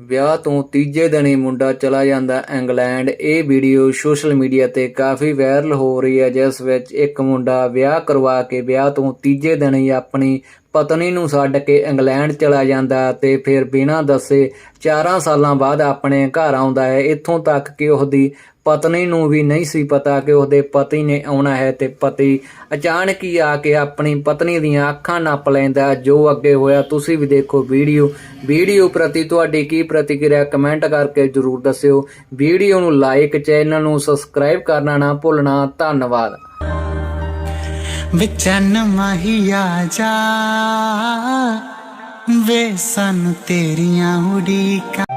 ਵਿਆਹ ਤੋਂ ਤੀਜੇ ਦਿਨ ਹੀ ਮੁੰਡਾ ਚਲਾ ਜਾਂਦਾ ਇੰਗਲੈਂਡ। ਇਹ ਵੀਡੀਓ ਸੋਸ਼ਲ ਮੀਡੀਆ ਤੇ ਕਾਫੀ ਵਾਇਰਲ ਹੋ ਰਹੀ ਹੈ, ਜਿਸ ਵਿੱਚ ਇੱਕ ਮੁੰਡਾ ਵਿਆਹ ਕਰਵਾ ਕੇ ਵਿਆਹ ਤੋਂ ਤੀਜੇ ਦਿਨ ਹੀ ਆਪਣੀ ਪਤਨੀ ਨੂੰ ਛੱਡ ਕੇ ਇੰਗਲੈਂਡ ਚਲਾ ਜਾਂਦਾ ਤੇ ਫਿਰ ਬਿਨਾਂ ਦੱਸੇ 4 ਸਾਲਾਂ ਬਾਅਦ ਆਪਣੇ ਘਰ ਆਉਂਦਾ ਹੈ। ਇੱਥੋਂ ਤੱਕ ਕਿ ਉਹਦੀ ਪਤਨੀ ਨੂੰ ਵੀ ਨਹੀਂ ਸੀ ਪਤਾ ਕਿ ਉਹਦੇ ਪਤੀ ਨੇ ਆਉਣਾ ਹੈ ਤੇ ਪਤੀ ਅਚਾਨਕ ਹੀ ਆ ਕੇ ਆਪਣੀ ਪਤਨੀ ਦੀਆਂ ਅੱਖਾਂ ਨੱਪ ਲੈਂਦਾ ਜੋ ਅੱਗੇ ਹੋਇਆ, ਤੁਸੀਂ ਵੀ ਦੇਖੋ ਵੀਡੀਓ। ਵੀਡੀਓ ਪ੍ਰਤੀ ਤੁਹਾਡੀ ਕੀ ਪ੍ਰਤੀਕਿਰਿਆ, ਕਮੈਂਟ ਕਰਕੇ ਜਰੂਰ ਦੱਸਿਓ। ਵੀਡੀਓ ਨੂੰ ਲਾਈਕ, ਚੈਨਲ ਨੂੰ ਸਬਸਕ੍ਰਾਈਬ ਕਰਨਾ ਨਾ ਭੁੱਲਣਾ। ਧੰਨਵਾਦ। ਵਿਚਨ ਮਹੀਆ ਜਾ ਵੇ ਸਨ ਤੇਰੀਆਂ ਉਡੀਕਾਂ।